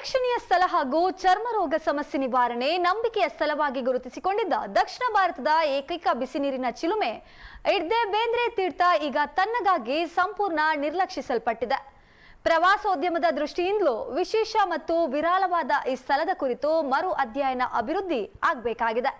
ಪ್ರೇಕ್ಷಣೀಯ ಸ್ಥಳ ಹಾಗೂ ಚರ್ಮ ರೋಗ ಸಮಸ್ಯೆ ನಿವಾರಣೆ ನಂಬಿಕೆಯ ಸ್ಥಳವಾಗಿ ಗುರುತಿಸಿಕೊಂಡಿದ್ದ ದಕ್ಷಿಣ ಭಾರತದ ಏಕೈಕ ಬಿಸಿ ನೀರಿನ ಚಿಲುಮೆ ಇಡ್ದೆ ಬೇಂದ್ರೆ ತೀರ್ಥ ಈಗ ತನ್ನಗಾಗಿ ಸಂಪೂರ್ಣ ನಿರ್ಲಕ್ಷಿಸಲ್ಪಟ್ಟಿದೆ. ಪ್ರವಾಸೋದ್ಯಮದ ದೃಷ್ಟಿಯಿಂದಲೂ ವಿಶೇಷ ಮತ್ತು ವಿರಾಳವಾದ ಈ ಸ್ಥಳದ ಕುರಿತು ಮರು ಅಧ್ಯಯನ ಅಭಿವೃದ್ಧಿ ಆಗಬೇಕಾಗಿದೆ.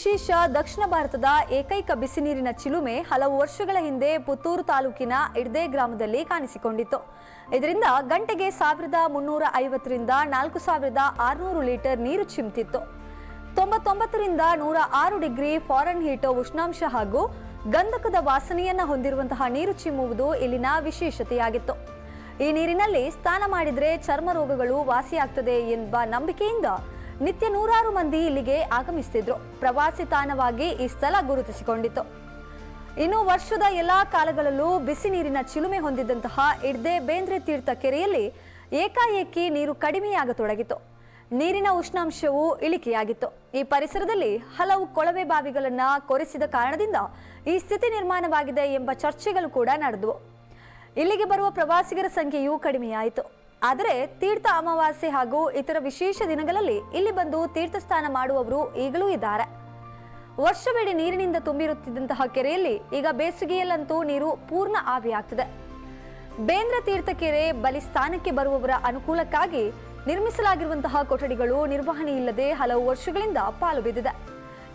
ವಿಶೇಷ ದಕ್ಷಿಣ ಭಾರತದ ಏಕೈಕ ಬಿಸಿ ನೀರಿನ ಚಿಲುಮೆ ಹಲವು ವರ್ಷಗಳ ಹಿಂದೆ ಪುತ್ತೂರು ತಾಲೂಕಿನ ಇಡ್ದೆ ಗ್ರಾಮದಲ್ಲಿ ಕಾಣಿಸಿಕೊಂಡಿತ್ತು. ಇದರಿಂದ ಗಂಟೆಗೆ ಸಾವಿರದ ಮುನ್ನೂರ ಐವತ್ತರಿಂದ ನಾಲ್ಕು ಸಾವಿರದ ಆರುನೂರು ಲೀಟರ್ ನೀರು ಚಿಮ್ತಿತ್ತು. ತೊಂಬತ್ತೊಂಬತ್ತರಿಂದ ನೂರ ಆರು ಡಿಗ್ರಿ ಫಾರನ್ ಹೀಟ್ ಉಷ್ಣಾಂಶ ಹಾಗೂ ಗಂಧಕದ ವಾಸನೆಯನ್ನ ಹೊಂದಿರುವಂತಹ ನೀರು ಚಿಮ್ಮುವುದು ಇಲ್ಲಿನ ವಿಶೇಷತೆಯಾಗಿತ್ತು. ಈ ನೀರಿನಲ್ಲಿ ಸ್ನಾನ ಮಾಡಿದರೆ ಚರ್ಮ ರೋಗಗಳು ವಾಸಿಯಾಗ್ತದೆ ಎಂಬ ನಂಬಿಕೆಯಿಂದ ನಿತ್ಯ ನೂರಾರು ಮಂದಿ ಇಲ್ಲಿಗೆ ಆಗಮಿಸುತ್ತಿದ್ರು ಪ್ರವಾಸಿ ತಾಣವಾಗಿ ಈ ಸ್ಥಳ ಗುರುತಿಸಿಕೊಂಡಿತ್ತು. ಇನ್ನು ವರ್ಷದ ಎಲ್ಲಾ ಕಾಲಗಳಲ್ಲೂ ಬಿಸಿ ನೀರಿನ ಚಿಲುಮೆ ಹೊಂದಿದ್ದಂತಹ ಇಡ್ದೆ ಬೇಂದ್ರೆ ತೀರ್ಥ ಕೆರೆಯಲ್ಲಿ ಏಕಾಏಕಿ ನೀರು ಕಡಿಮೆಯಾಗತೊಡಗಿತು ನೀರಿನ ಉಷ್ಣಾಂಶವು ಇಳಿಕೆಯಾಗಿತ್ತು. ಈ ಪರಿಸರದಲ್ಲಿ ಹಲವು ಕೊಳವೆ ಬಾವಿಗಳನ್ನ ಕೊರೆಸಿದ ಕಾರಣದಿಂದ ಈ ಸ್ಥಿತಿ ನಿರ್ಮಾಣವಾಗಿದೆ ಎಂಬ ಚರ್ಚೆಗಳು ಕೂಡ ನಡೆದವು. ಇಲ್ಲಿಗೆ ಬರುವ ಪ್ರವಾಸಿಗರ ಸಂಖ್ಯೆಯೂ ಕಡಿಮೆಯಾಯಿತು. ಆದರೆ ತೀರ್ಥ ಅಮಾವಾಸ್ಯೆ ಹಾಗೂ ಇತರ ವಿಶೇಷ ದಿನಗಳಲ್ಲಿ ಇಲ್ಲಿ ಬಂದು ತೀರ್ಥ ಸ್ನಾನ ಮಾಡುವವರು ಈಗಲೂ ಇದ್ದಾರೆ. ವರ್ಷವಿಡೀ ನೀರಿನಿಂದ ತುಂಬಿರುತ್ತಿದ್ದಂತಹ ಕೆರೆಯಲ್ಲಿ ಈಗ ಬೇಸಿಗೆಯಲ್ಲಂತೂ ನೀರು ಪೂರ್ಣ ಆವಿಯಾಗ್ತದೆ. ಬೇಂದ್ರ ತೀರ್ಥ ಕೆರೆ ಬಲಿಸ್ಥಾನಕ್ಕೆ ಬರುವವರ ಅನುಕೂಲಕ್ಕಾಗಿ ನಿರ್ಮಿಸಲಾಗಿರುವಂತಹ ಕೊಠಡಿಗಳು ನಿರ್ವಹಣೆ ಇಲ್ಲದೆ ಹಲವು ವರ್ಷಗಳಿಂದ ಪಾಲು ಬಿದ್ದಿದೆ.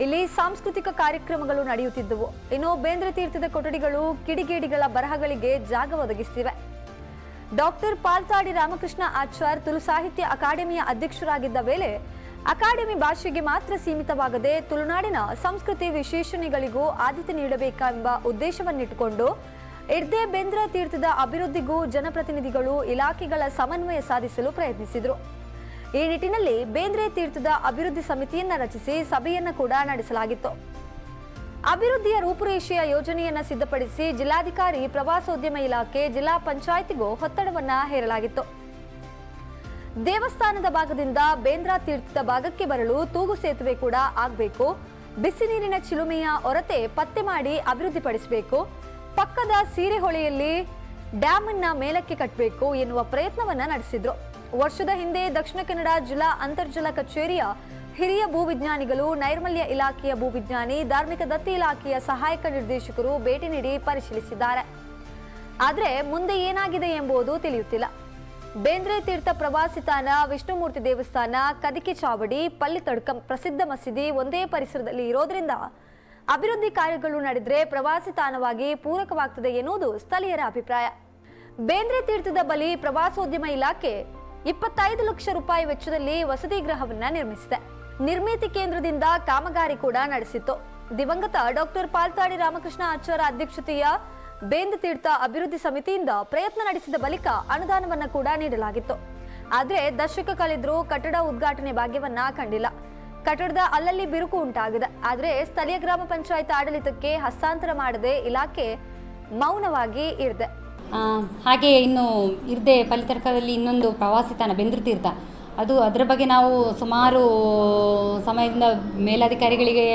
ಇಲ್ಲಿ ಸಾಂಸ್ಕೃತಿಕ ಕಾರ್ಯಕ್ರಮಗಳು ನಡೆಯುತ್ತಿದ್ದವು. ಇನ್ನು ಬೇಂದ್ರ ತೀರ್ಥದ ಕೊಠಡಿಗಳು ಕಿಡಿಗೇಡಿಗಳ ಬರಹಗಳಿಗೆ ಜಾಗ ಒದಗಿಸ್ತಿವೆ. ಡಾಕ್ಟರ್ ಪಾಲ್ತಾಡಿ ರಾಮಕೃಷ್ಣ ಆಚಾರ್ ತುಳು ಸಾಹಿತ್ಯ ಅಕಾಡೆಮಿಯ ಅಧ್ಯಕ್ಷರಾಗಿದ್ದ ವೇಳೆ ಅಕಾಡೆಮಿ ಭಾಷೆಗೆ ಮಾತ್ರ ಸೀಮಿತವಾಗದೆ ತುಳುನಾಡಿನ ಸಂಸ್ಕೃತಿ ವಿಶೇಷಣೆಗಳಿಗೂ ಆದ್ಯತೆ ನೀಡಬೇಕೆಂಬ ಉದ್ದೇಶವನ್ನಿಟ್ಟುಕೊಂಡು ಇರ್ದೆ ಬೇಂದ್ರ ತೀರ್ಥದ ಅಭಿವೃದ್ಧಿಗೂ ಜನಪ್ರತಿನಿಧಿಗಳು ಇಲಾಖೆಗಳ ಸಮನ್ವಯ ಸಾಧಿಸಲು ಪ್ರಯತ್ನಿಸಿದರು. ಈ ನಿಟ್ಟಿನಲ್ಲಿ ಬೇಂದ್ರೆ ತೀರ್ಥದ ಅಭಿವೃದ್ಧಿ ಸಮಿತಿಯನ್ನ ರಚಿಸಿ ಸಭೆಯನ್ನ ಕೂಡ ನಡೆಸಲಾಗಿತ್ತು. ಅಭಿವೃದ್ಧಿಯ ರೂಪುರೇಷೆಯ ಯೋಜನೆಯನ್ನ ಸಿದ್ಧಪಡಿಸಿ ಜಿಲ್ಲಾಧಿಕಾರಿ ಪ್ರವಾಸೋದ್ಯಮ ಇಲಾಖೆ ಜಿಲ್ಲಾ ಪಂಚಾಯಿತಿಗೂ ಒತ್ತಡವನ್ನ ಹೇರಲಾಗಿತ್ತು. ದೇವಸ್ಥಾನದ ಭಾಗದಿಂದ ಬೇಂದ್ರ ತೀರ್ಥದ ಭಾಗಕ್ಕೆ ಬರಲು ತೂಗು ಸೇತುವೆ ಕೂಡ ಆಗಬೇಕು. ಬಿಸಿ ನೀರಿನ ಚಿಲುಮೆಯ ಹೊರತೆ ಪತ್ತೆ ಮಾಡಿ ಅಭಿವೃದ್ಧಿಪಡಿಸಬೇಕು. ಪಕ್ಕದ ಸೀರೆಹೊಳೆಯಲ್ಲಿ ಡ್ಯಾಮ್ ಅನ್ನ ಮೇಲಕ್ಕೆ ಕಟ್ಟಬೇಕು ಎನ್ನುವ ಪ್ರಯತ್ನವನ್ನ ನಡೆಸಿದ್ರು. ವರ್ಷದ ಹಿಂದೆ ದಕ್ಷಿಣ ಕನ್ನಡ ಜಿಲ್ಲಾ ಅಂತರ್ಜಲ ಕಚೇರಿಯ ಹಿರಿಯ ಭೂವಿಜ್ಞಾನಿಗಳು, ನೈರ್ಮಲ್ಯ ಇಲಾಖೆಯ ಭೂವಿಜ್ಞಾನಿ, ಧಾರ್ಮಿಕ ದತ್ತಿ ಇಲಾಖೆಯ ಸಹಾಯಕ ನಿರ್ದೇಶಕರು ಭೇಟಿ ನೀಡಿ ಪರಿಶೀಲಿಸಿದ್ದಾರೆ. ಆದರೆ ಮುಂದೆ ಏನಾಗಿದೆ ಎಂಬುದು ತಿಳಿಯುತ್ತಿಲ್ಲ. ಬೇಂದ್ರೆ ತೀರ್ಥ ಪ್ರವಾಸಿ ತಾಣ, ವಿಷ್ಣುಮೂರ್ತಿ ದೇವಸ್ಥಾನ, ಕದಿಕೆ ಚಾವಡಿ ಪಲ್ಲಿತಡ್ಕಂ ಪ್ರಸಿದ್ಧ ಮಸೀದಿ ಒಂದೇ ಪರಿಸರದಲ್ಲಿ ಇರೋದ್ರಿಂದ ಅಭಿವೃದ್ಧಿ ಕಾರ್ಯಗಳು ನಡೆದರೆ ಪ್ರವಾಸಿ ತಾಣವಾಗಿ ಪೂರಕವಾಗ್ತದೆ ಎನ್ನುವುದು ಸ್ಥಳೀಯರ ಅಭಿಪ್ರಾಯ. ಬೇಂದ್ರೆ ತೀರ್ಥದ ಬಳಿ ಪ್ರವಾಸೋದ್ಯಮ ಇಲಾಖೆ ಇಪ್ಪತ್ತೈದು ಲಕ್ಷ ರೂಪಾಯಿ ವೆಚ್ಚದಲ್ಲಿ ವಸತಿ ಗೃಹವನ್ನು ನಿರ್ಮಿಸಿದೆ. ನಿರ್ಮಿತಿ ಕೇಂದ್ರದಿಂದ ಕಾಮಗಾರಿ ಕೂಡ ನಡೆಸಿತ್ತು. ದಿವಂಗತ ಡಾಕ್ಟರ್ ಪಾಲ್ತಾಡಿ ರಾಮಕೃಷ್ಣ ಆಚಾರ ಅಧ್ಯಕ್ಷತೆಯ ಬೇಂದು ತೀರ್ಥ ಅಭಿವೃದ್ಧಿ ಸಮಿತಿಯಿಂದ ಪ್ರಯತ್ನ ನಡೆಸಿದ ಬಳಿಕ ಅನುದಾನವನ್ನ ಕೂಡ ನೀಡಲಾಗಿತ್ತು. ಆದ್ರೆ ದಶಕ ಕಳೆದರೂ ಕಟ್ಟಡ ಉದ್ಘಾಟನೆ ಭಾಗ್ಯವನ್ನ ಕಂಡಿಲ್ಲ. ಕಟ್ಟಡದ ಅಲ್ಲಲ್ಲಿ ಬಿರುಕು ಉಂಟಾಗಿದೆ. ಆದ್ರೆ ಸ್ಥಳೀಯ ಗ್ರಾಮ ಪಂಚಾಯತ್ ಆಡಳಿತಕ್ಕೆ ಹಸ್ತಾಂತರ ಮಾಡದೆ ಇಲಾಖೆ ಮೌನವಾಗಿ ಇರಿದೆ. ಹಾಗೆ ಇನ್ನು ಇರದೆ ಫಲಿತರ್ಕದಲ್ಲಿ ಇನ್ನೊಂದು ಪ್ರವಾಸಿ ತಾಣ, ಬೆಂದ್ರು ತೀರ್ಥ. ಅದು ಅದರ ಬಗ್ಗೆ ನಾವು ಸುಮಾರು ಸಮಯದಿಂದ ಮೇಲಧಿಕಾರಿಗಳಿಗೆ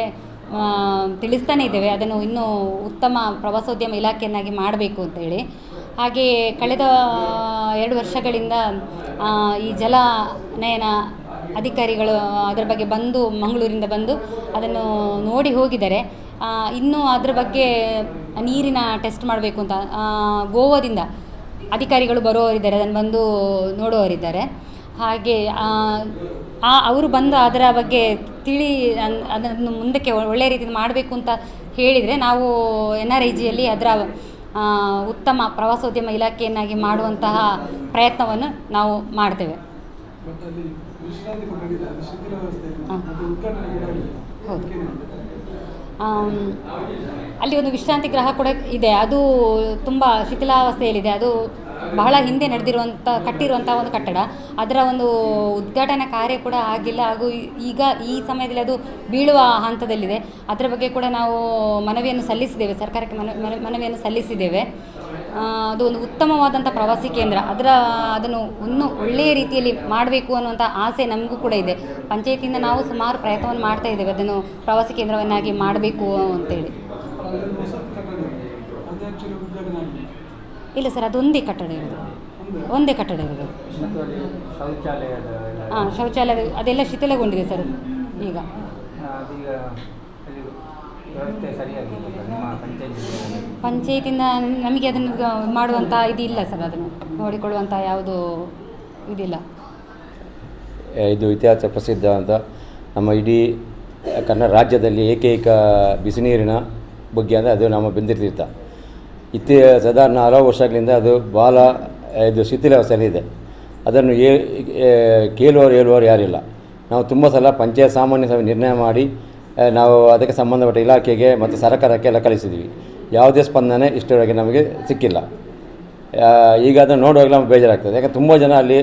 ತಿಳಿಸ್ತಾನೇ ಇದ್ದೇವೆ. ಅದನ್ನು ಇನ್ನೂ ಉತ್ತಮ ಪ್ರವಾಸೋದ್ಯಮ ಇಲಾಖೆಯನ್ನಾಗಿ ಮಾಡಬೇಕು ಅಂತೇಳಿ ಹಾಗೆಯೇ ಕಳೆದ, ಎರಡು ವರ್ಷಗಳಿಂದ ಈ ಈ ಜಲನಯನ ಅಧಿಕಾರಿಗಳು ಅದರ ಬಗ್ಗೆ ಬಂದು, ಮಂಗಳೂರಿಂದ ಬಂದು ಅದನ್ನು ನೋಡಿ ಹೋಗಿದ್ದಾರೆ. ಇನ್ನೂ ಅದರ ಬಗ್ಗೆ ನೀರಿನ ಟೆಸ್ಟ್ ಮಾಡಬೇಕು ಅಂತ ಗೋವಾದಿಂದ ಅಧಿಕಾರಿಗಳು ಬರುವವರಿದ್ದಾರೆ. ಅದನ್ನು ಬಂದು ನೋಡುವವರಿದ್ದಾರೆ. ಹಾಗೆ ಆ, ಅವರು ಬಂದು ಅದರ ಬಗ್ಗೆ ತಿಳಿ ಅದನ್ನು ಮುಂದಕ್ಕೆ ಒಳ್ಳೆಯ ರೀತಿಯಿಂದ ಮಾಡಬೇಕು ಅಂತ ಹೇಳಿದರೆ ನಾವು ಎನ್ ಆರ್ ಐ ಜಿಯಲ್ಲಿ ಅದರ ಉತ್ತಮ ಪ್ರವಾಸೋದ್ಯಮ ಇಲಾಖೆಯನ್ನಾಗಿ ಮಾಡುವಂತಹ ಪ್ರಯತ್ನವನ್ನು ನಾವು ಮಾಡ್ತೇವೆ. ಹೌದು. ಅಲ್ಲಿ ಒಂದು ವಿಶ್ರಾಂತಿ ಗ್ರಹ ಕೂಡ ಇದೆ. ಅದು ತುಂಬ ಶಿಥಿಲಾವಸ್ಥೆಯಲ್ಲಿದೆ. ಅದು ಬಹಳ ಹಿಂದೆ ನಡೆದಿರುವಂಥ ಕಟ್ಟಿರುವಂಥ ಒಂದು ಕಟ್ಟಡ. ಅದರ ಒಂದು ಉದ್ಘಾಟನಾ ಕಾರ್ಯ ಕೂಡ ಆಗಿಲ್ಲ. ಹಾಗೂ ಈಗ ಈ ಸಮಯದಲ್ಲಿ ಅದು ಬೀಳುವ ಹಂತದಲ್ಲಿದೆ. ಅದರ ಬಗ್ಗೆ ಕೂಡ ನಾವು ಮನವಿಯನ್ನು ಸಲ್ಲಿಸಿದ್ದೇವೆ. ಸರ್ಕಾರಕ್ಕೆ ಮನ, ಮನ- ಮನವಿಯನ್ನು ಸಲ್ಲಿಸಿದ್ದೇವೆ. ಅದು ಒಂದು ಉತ್ತಮವಾದಂಥ ಪ್ರವಾಸಿ ಕೇಂದ್ರ. ಅದರ, ಅದನ್ನು ಇನ್ನೂ ಒಳ್ಳೆಯ ರೀತಿಯಲ್ಲಿ ಮಾಡಬೇಕು ಅನ್ನುವಂಥ ಆಸೆ ನಮಗೂ ಕೂಡ ಇದೆ. ಪಂಚಾಯತಿಯಿಂದ ನಾವು ಸುಮಾರು ಪ್ರಯತ್ನವನ್ನು ಮಾಡ್ತಾ ಇದ್ದೇವೆ. ಅದನ್ನು ಪ್ರವಾಸಿ ಕೇಂದ್ರವನ್ನಾಗಿ ಮಾಡಬೇಕು ಅಂತೇಳಿ. ಇಲ್ಲ ಸರ್ ಅದೊಂದೇ ಕಟ್ಟಡ ಇರೋದು. ಒಂದೇ ಕಟ್ಟಡ ಇರೋದು. ಹಾಂ ಶೌಚಾಲಯ ಅದೆಲ್ಲ ಶಿಥಿಲಗೊಂಡಿದೆ ಸರ್ ಈಗ. ಪಂಚಾಯತಿಂದ ನಮಗೆ ಅದನ್ನು ಮಾಡುವಂಥ ಮಾಡುವಂಥ ಇದಿಲ್ಲ ಸರ್ ಅದನ್ನು ನೋಡಿಕೊಳ್ಳುವಂಥ ಯಾವುದು ಇದಿಲ್ಲ. ಇದು ಇತಿಹಾಸ ಪ್ರಸಿದ್ಧ ಅಂತ. ನಮ್ಮ ಇಡೀ ಕನ್ನಡ ರಾಜ್ಯದಲ್ಲಿ ಏಕೈಕ ಬಿಸಿನೀರಿನ ಬಗ್ಗೆ ಅಂದರೆ ಅದು ನಮ್ಮ ಬೆಂದಿರ್ತೀರ್ಥ ಇತ್ತೀ ಸಾಧಾರಣ ಹಲವು ವರ್ಷಗಳಿಂದ ಅದು ಭಾಳ ಇದು ಶಿಥಿಲಾವಸ್ಥೆಯಲ್ಲಿದೆ ಅದನ್ನು ಏ ಕೇಳುವವರು, ಹೇಳುವವರು ಯಾರಿಲ್ಲ. ನಾವು ತುಂಬ ಸಲ ಪಂಚಾಯತ್ ಸಾಮಾನ್ಯ ಸಭೆ ನಿರ್ಣಯ ಮಾಡಿ ನಾವು ಅದಕ್ಕೆ ಸಂಬಂಧಪಟ್ಟ ಇಲಾಖೆಗೆ ಮತ್ತು ಸರ್ಕಾರಕ್ಕೆ ಎಲ್ಲ ಕಳಿಸಿದ್ವಿ. ಯಾವುದೇ ಸ್ಪಂದನೆ ಇಷ್ಟರವರೆಗೆ ನಮಗೆ ಸಿಕ್ಕಿಲ್ಲ. ಈಗ ಅದನ್ನು ನೋಡುವಾಗ ನಮ್ಗೆ ಬೇಜಾರಾಗ್ತದೆ. ಯಾಕಂದ್ರೆ ತುಂಬ ಜನ ಅಲ್ಲಿ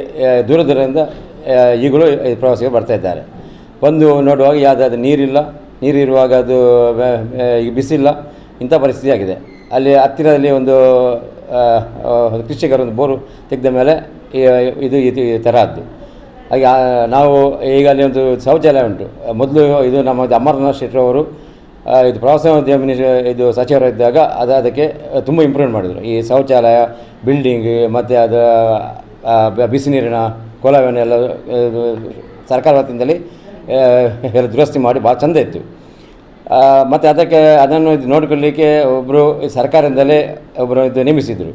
ದೂರ ದೂರದಿಂದ ಈಗಲೂ ಈ ಪ್ರವಾಸಿಗೆ ಬರ್ತಾ ಇದ್ದಾರೆ. ಬಂದು ನೋಡುವಾಗ ಯಾವುದಾದ್ರು ನೀರಿಲ್ಲ, ನೀರಿರುವಾಗ ಅದು ಬಿಸಿಲ್ಲ, ಇಂಥ ಪರಿಸ್ಥಿತಿ ಆಗಿದೆ. ಅಲ್ಲಿ ಹತ್ತಿರದಲ್ಲಿ ಒಂದು ಆ, ಆ, ಒಂದು ಕೃಷಿಕರು ಒಂದು ಬೋರು ತೆಗೆದ ಮೇಲೆ ಇದು ಇದು ಥರ ಆದ್ದು. ಹಾಗೆ ನಾವು ಈಗ ಅಲ್ಲಿ ಒಂದು ಶೌಚಾಲಯ ಉಂಟು. ಮೊದಲು ಇದು ನಮ್ಮ ಅಮರನಾಥ್ ಶೆಟ್ಟರ್ ಅವರು ಇದು ಪ್ರವಾಸೋದ್ಯಮ ಇದು ಸಚಿವರಿದ್ದಾಗ ಅದು ಅದಕ್ಕೆ ತುಂಬ ಇಂಪ್ರೂವ್ ಮಾಡಿದರು. ಈ ಶೌಚಾಲಯ ಬಿಲ್ಡಿಂಗ್ ಮತ್ತು ಅದು ಬಿಸಿನೀರಿನ ಇದು ಸರ್ಕಾರ ವತಿಯಿಂದಲೇ ದುರಸ್ತಿ ಮಾಡಿ ಭಾಳ ಚೆಂದ ಇತ್ತು. ಮತ್ತು ಅದಕ್ಕೆ ಅದನ್ನು ಇದು ನೋಡಿಕೊಳ್ಳಲಿಕ್ಕೆ ಒಬ್ಬರು ಸರ್ಕಾರದಿಂದಲೇ ಒಬ್ಬರು ಇದು ನೇಮಿಸಿದರು.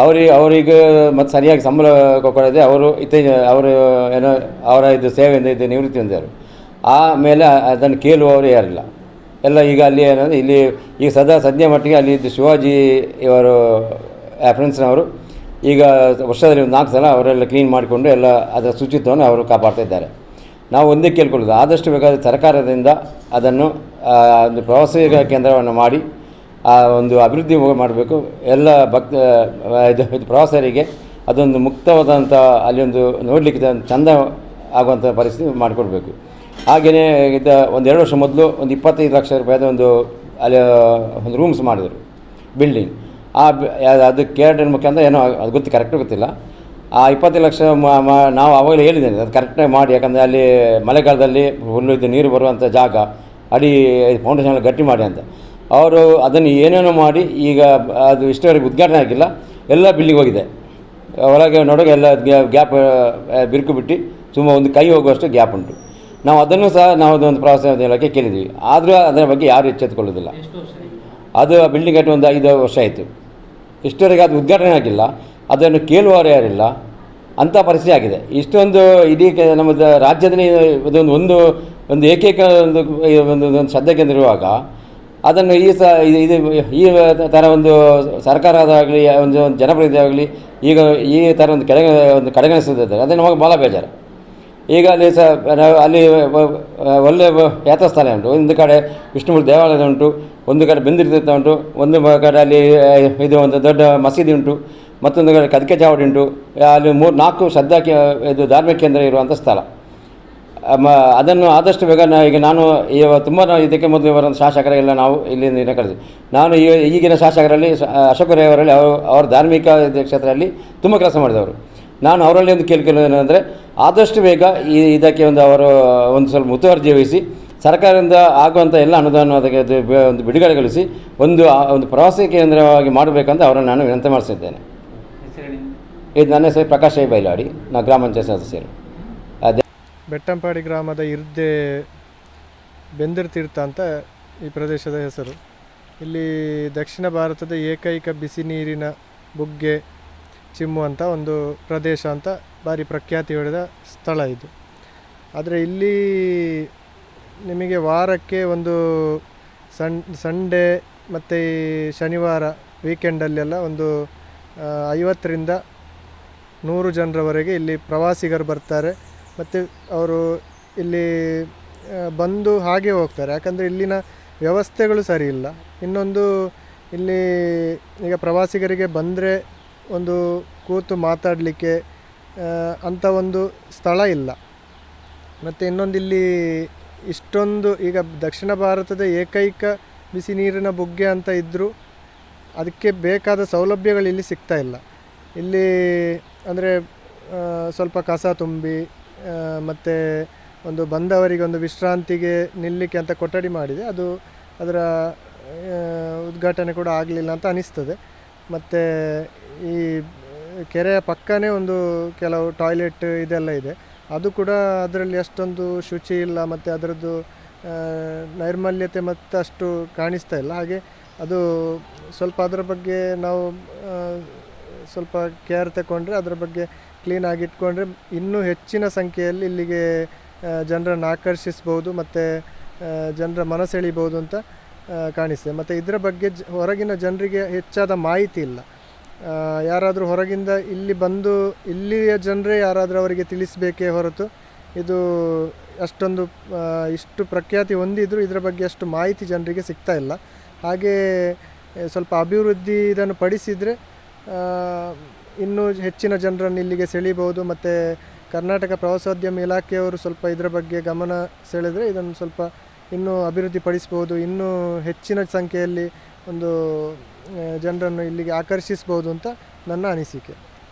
ಅವರಿಗೆ ಅವರಿಗೆ ಮತ್ತು ಸರಿಯಾಗಿ ಸಂಬಳ ಕೊಡದೆ ಅವರು ಇತ್ತೀಚೆ ಅವರು ಏನೋ ಅವರ ಇದು ಸೇವೆಯಿಂದ ಇದು ನಿವೃತ್ತಿ ಹೊಂದಿದರು ಆಮೇಲೆ ಅದನ್ನು ಕೇಳುವವರು ಯಾರಿಲ್ಲ. ಎಲ್ಲ ಈಗ ಅಲ್ಲಿ ಏನಂದರೆ ಇಲ್ಲಿ ಈಗ ಸದಾ ಸದ್ಯ ಮಟ್ಟಿಗೆ ಅಲ್ಲಿ ಇದು ಶಿವಾಜಿ ಇವರು ಫ್ರೆಂಡ್ಸ್ನವರು ಈಗ ವರ್ಷದಲ್ಲಿ ಒಂದು ನಾಲ್ಕು ಸಲ ಅವರೆಲ್ಲ ಕ್ಲೀನ್ ಮಾಡಿಕೊಂಡು ಎಲ್ಲ ಅದರ ಶುಚಿತ್ವವನ್ನು ಅವರು ಕಾಪಾಡ್ತಾ ಇದ್ದಾರೆ. ನಾವು ಒಂದೇ ಕೇಳ್ಕೊಳ್ಳೋದು, ಆದಷ್ಟು ಬೇಕಾದ ಸರ್ಕಾರದಿಂದ ಅದನ್ನು ಒಂದು ಪ್ರವಾಸಿಗ ಕೇಂದ್ರವನ್ನು ಮಾಡಿ, ಆ, ಒಂದು ಅಭಿವೃದ್ಧಿ ಮಾಡಬೇಕು. ಎಲ್ಲ ಭಕ್ತ ಇದು ಪ್ರವಾಸರಿಗೆ ಅದೊಂದು ಮುಕ್ತವಾದಂಥ, ಅಲ್ಲಿ ಒಂದು ನೋಡಲಿಕ್ಕೆ ಚಂದ ಆಗುವಂಥ ಪರಿಸ್ಥಿತಿ ಮಾಡಿಕೊಡ್ಬೇಕು. ಹಾಗೆಯೇ ಇದು ಒಂದು ಎರಡು ವರ್ಷ ಮೊದಲು ಒಂದು ಇಪ್ಪತ್ತೈದು ಲಕ್ಷ ರೂಪಾಯಿದ ಒಂದು, ಅಲ್ಲಿ, ಒಂದು ರೂಮ್ಸ್ ಮಾಡಿದರು, ಬಿಲ್ಡಿಂಗ್. ಆ ಅದು ಕೇರಳ ಅಂತ ಏನೋ ಅದು ಗೊತ್ತು, ಕರೆಕ್ಟ್ ಗೊತ್ತಿಲ್ಲ. ಆ ಇಪ್ಪತ್ತೈದು ಲಕ್ಷ ನಾವು ಆವಾಗಲೇ ಹೇಳಿದ್ದೇನೆ, ಅದು ಕರೆಕ್ಟಾಗಿ ಮಾಡಿ, ಯಾಕಂದರೆ ಅಲ್ಲಿ ಮಳೆಗಾಲದಲ್ಲಿ ಹುಲ್ಲು ಇದು ನೀರು ಬರುವಂಥ ಜಾಗ ಅಡಿ ಫೌಂಡೇಶನ್ ಗಟ್ಟಿ ಮಾಡಿ ಅಂತ. ಅವರು ಅದನ್ನು ಏನೇನೋ ಮಾಡಿ ಈಗ ಅದು ಇಷ್ಟವರೆಗೆ ಉದ್ಘಾಟನೆ ಆಗಿಲ್ಲ ಎಲ್ಲ ಬಿಲ್ಡಿಂಗ್ ಹೋಗಿದೆ. ಒಳಗೆ ನೋಡೋಕೆ ಎಲ್ಲ ಗ್ಯಾಪ್ ಬಿರುಕು ಬಿಟ್ಟು ತುಂಬ ಒಂದು ಕೈ ಹೋಗುವಷ್ಟು ಗ್ಯಾಪ್ ಉಂಟು. ನಾವು ಅದನ್ನು ಸಹ ನಾವು ಅದೊಂದು ಪ್ರವಾಸ ಇಲಾಖೆ ಕೇಳಿದ್ವಿ. ಆದರೂ ಅದರ ಬಗ್ಗೆ ಯಾರು ಎಚ್ಚೆತ್ತುಕೊಳ್ಳೋದಿಲ್ಲ ಅದು ಆ ಬಿಲ್ಡಿಂಗ್ ಕಟ್ಟಿ ಒಂದು ಐದು ವರ್ಷ ಆಯಿತು. ಇಷ್ಟವರೆಗೆ ಅದು ಉದ್ಘಾಟನೆ ಆಗಿಲ್ಲ. ಅದನ್ನು ಕೇಳುವವರು ಯಾರಿಲ್ಲ ಅಂಥ ಪರಿಸ್ಥಿತಿ ಆಗಿದೆ. ಇಷ್ಟೊಂದು ಇಡೀ ನಮ್ಮ ರಾಜ್ಯದಲ್ಲಿ ಇದೊಂದು ಒಂದು ಒಂದು ಏಕೈಕ ಒಂದು ಒಂದು ಒಂದು ಶ್ರದ್ಧೆ ಕೇಂದ್ರ ಇರುವಾಗ ಅದನ್ನು ಈ ಸ ಇದು, ಈ ಥರ ಒಂದು ಸರ್ಕಾರದಾಗಲಿ, ಒಂದು ಜನಪ್ರತಿನಿಧಿ ಆಗಲಿ, ಈಗ ಈ ಥರ ಒಂದು ಕೆಳಗೆ, ಒಂದು ಕಡೆಗಣಿಸುತ್ತಿದ್ದಾರೆ ಅದೇ ನಮಗೆ ಭಾಳ ಬೇಜಾರು. ಈಗ ಅಲ್ಲಿ ಸಹ ಅಲ್ಲಿ, ಒಳ್ಳೆ ಯಾತ್ರಸ್ಥಾನ ಉಂಟು. ಒಂದು ಕಡೆ ವಿಷ್ಣುಮೂರ್ತಿ ದೇವಾಲಯ ಉಂಟು, ಒಂದು ಕಡೆ ಬೆಂದಿರ್ತೀರ್ಥ ಉಂಟು, ಒಂದು ಕಡೆ ಅಲ್ಲಿ, ಇದು ಒಂದು ದೊಡ್ಡ ಮಸೀದಿ ಉಂಟು. ಮತ್ತೊಂದು ಕದಕೆ ಚಾವಡಿ ಉಂಟು. ಅಲ್ಲಿ ಮೂರು ನಾಲ್ಕು ಶ್ರದ್ಧಾ ಇದು ಧಾರ್ಮಿಕ ಕೇಂದ್ರ ಇರುವಂಥ ಸ್ಥಳ. ಮ ಅದನ್ನು ಆದಷ್ಟು ಬೇಗ ನಾ, ಈಗ ನಾನು ಇವ ತುಂಬ ಇದಕ್ಕೆ ಮೊದಲು ಇವರ ಶಾಸಕರೆಲ್ಲ ನಾವು ಇಲ್ಲಿಂದ ಕರೆದ್ವಿ. ನಾನು ಈಗಿನ ಶಾಸಕರಲ್ಲಿ ಅಶೋಕರೇವರಲ್ಲಿ ಅವರು ಅವರ ಧಾರ್ಮಿಕ ಕ್ಷೇತ್ರದಲ್ಲಿ ತುಂಬ ಕೆಲಸ ಮಾಡಿದವರು. ನಾನು ಅವರಲ್ಲಿ ಒಂದು ಕೇಳ್ಕೊಳ್ಳೋದು ಏನಂದರೆ ಆದಷ್ಟು ಬೇಗ ಈ, ಇದಕ್ಕೆ ಒಂದು ಅವರು ಒಂದು ಸ್ವಲ್ಪ ಮುತುವರ್ಜಿ ವಹಿಸಿ, ಸರ್ಕಾರದಿಂದ ಆಗುವಂಥ ಎಲ್ಲ ಅನುದಾನ ಅದಕ್ಕೆ ಒಂದು ಬಿಡುಗಡೆಗೊಳಿಸಿ ಒಂದು ಒಂದು ಪ್ರವಾಸಿ ಕೇಂದ್ರವಾಗಿ ಮಾಡಬೇಕಂತ ಅವರನ್ನು ನಾನು ವಿನಂತಿ ಮಾಡಿಸಿದ್ದೇನೆ. ಇದು ನನ್ನ ಹೆಸರು ಪ್ರಕಾಶ್ ಐ ಬೈಲಾಡಿ, ನಾ ಗ್ರಾಮ ಪಂಚಾಯತ್ ಸದಸ್ಯರು. ಅದೇ ಬೆಟ್ಟಂಪಾಡಿ ಗ್ರಾಮದ ಇರ್ದೆ ಬೆಂದಿರ್ತೀರ್ಥ ಅಂತ ಈ ಪ್ರದೇಶದ ಹೆಸರು. ಇಲ್ಲಿ ದಕ್ಷಿಣ ಭಾರತದ ಏಕೈಕ ಬಿಸಿ ನೀರಿನ ಬುಗ್ಗೆ ಚಿಮ್ಮುವಂಥ ಒಂದು ಪ್ರದೇಶ ಅಂತ ಭಾರಿ ಪ್ರಖ್ಯಾತಿ ಹೊಡೆದ ಸ್ಥಳ ಇದು. ಆದರೆ ಇಲ್ಲಿ ನಿಮಗೆ ವಾರಕ್ಕೆ ಒಂದು ಸಣ್ ಸಂಡೇ ಮತ್ತು ಈ ಶನಿವಾರ ವೀಕೆಂಡಲ್ಲೆಲ್ಲ ಒಂದು ಐವತ್ತರಿಂದ ನೂರು ಜನರವರೆಗೆ ಇಲ್ಲಿ ಪ್ರವಾಸಿಗರು ಬರ್ತಾರೆ. ಮತ್ತು ಅವರು ಇಲ್ಲಿ ಬಂದು ಹಾಗೆ ಹೋಗ್ತಾರೆ. ಯಾಕಂದರೆ ಇಲ್ಲಿನ ವ್ಯವಸ್ಥೆಗಳು ಸರಿ ಇಲ್ಲ. ಇನ್ನೊಂದು, ಇಲ್ಲಿ ಈಗ ಪ್ರವಾಸಿಗರಿಗೆ ಬಂದರೆ ಒಂದು ಕೂತು ಮಾತಾಡಲಿಕ್ಕೆ ಅಂಥ ಒಂದು ಸ್ಥಳ ಇಲ್ಲ. ಮತ್ತು ಇನ್ನೊಂದು ಇಲ್ಲಿ ಇಷ್ಟೊಂದು, ಈಗ ದಕ್ಷಿಣ ಭಾರತದ ಏಕೈಕ ಬಿಸಿ ನೀರಿನ ಬುಗ್ಗೆ ಅಂತ ಇದ್ದರೂ ಅದಕ್ಕೆ ಬೇಕಾದ ಸೌಲಭ್ಯಗಳು ಇಲ್ಲಿ ಸಿಗ್ತಾ ಇಲ್ಲ. ಇಲ್ಲಿ, ಅಂದರೆ ಸ್ವಲ್ಪ ಕಸ ತುಂಬಿ ಮತ್ತು ಒಂದು ಬಂದವರಿಗೆ ಒಂದು ವಿಶ್ರಾಂತಿಗೆ ನಿಲ್ಲಕ್ಕೆ ಅಂತ ಕೊಠಡಿ ಮಾಡಿದೆ. ಅದು ಅದರ ಉದ್ಘಾಟನೆ ಕೂಡ ಆಗಲಿಲ್ಲ ಅಂತ ಅನಿಸ್ತದೆ. ಮತ್ತು ಈ ಕೆರೆಯ ಪಕ್ಕನೇ ಒಂದು ಕೆಲವು ಟಾಯ್ಲೆಟ್ ಇದೆಲ್ಲ ಇದೆ. ಅದು ಕೂಡ ಅದರಲ್ಲಿ ಅಷ್ಟೊಂದು ಶುಚಿ ಇಲ್ಲ, ಮತ್ತು ಅದರದ್ದು ನೈರ್ಮಲ್ಯತೆ ಮತ್ತಷ್ಟು ಕಾಣಿಸ್ತಾ ಇಲ್ಲ. ಹಾಗೆ ಅದು ಸ್ವಲ್ಪ ಅದರ ಬಗ್ಗೆ ನಾವು ಸ್ವಲ್ಪ ಕೇರ್ ತಗೊಂಡ್ರೆ ಅದರ ಬಗ್ಗೆ ಕ್ಲೀನಾಗಿ ಇಟ್ಕೊಂಡ್ರೆ ಇನ್ನೂ ಹೆಚ್ಚಿನ ಸಂಖ್ಯೆಯಲ್ಲಿ ಇಲ್ಲಿಗೆ ಜನರನ್ನು ಆಕರ್ಷಿಸ್ಬೋದು ಮತ್ತು ಜನರ ಮನಸೆಳಿಬೋದು ಅಂತ ಕಾಣಿಸ್ತದೆ. ಮತ್ತು ಇದರ ಬಗ್ಗೆ ಜ, ಹೊರಗಿನ ಜನರಿಗೆ ಹೆಚ್ಚಾದ ಮಾಹಿತಿ ಇಲ್ಲ. ಯಾರಾದರೂ ಹೊರಗಿಂದ ಇಲ್ಲಿ ಬಂದು ಇಲ್ಲಿಯ ಜನರೇ ಯಾರಾದರೂ ಅವರಿಗೆ ತಿಳಿಸಬೇಕೇ ಹೊರತು ಇದು ಅಷ್ಟೊಂದು ಇಷ್ಟು ಪ್ರಖ್ಯಾತಿ ಹೊಂದಿದ್ರು ಇದರ ಬಗ್ಗೆ ಅಷ್ಟು ಮಾಹಿತಿ ಜನರಿಗೆ ಸಿಗ್ತಾ ಇಲ್ಲ. ಹಾಗೆ, ಸ್ವಲ್ಪ ಅಭಿವೃದ್ಧಿ ಇದನ್ನು ಪಡಿಸಿದರೆ ಇನ್ನೂ ಹೆಚ್ಚಿನ ಜನರನ್ನು ಇಲ್ಲಿಗೆ ಸೆಳೀಬೋದು ಮತ್ತು ಕರ್ನಾಟಕ ಪ್ರವಾಸೋದ್ಯಮ ಇಲಾಖೆಯವರು ಸ್ವಲ್ಪ ಇದರ ಬಗ್ಗೆ ಗಮನ ಸೆಳೆದರೆ ಇದನ್ನು ಸ್ವಲ್ಪ ಇನ್ನೂ ಅಭಿವೃದ್ಧಿಪಡಿಸ್ಬೋದು ಇನ್ನೂ ಹೆಚ್ಚಿನ ಸಂಖ್ಯೆಯಲ್ಲಿ ಒಂದು ಜನರನ್ನು ಇಲ್ಲಿಗೆ ಆಕರ್ಷಿಸ್ಬೋದು ಅಂತ ನನ್ನ ಅನಿಸಿಕೆ.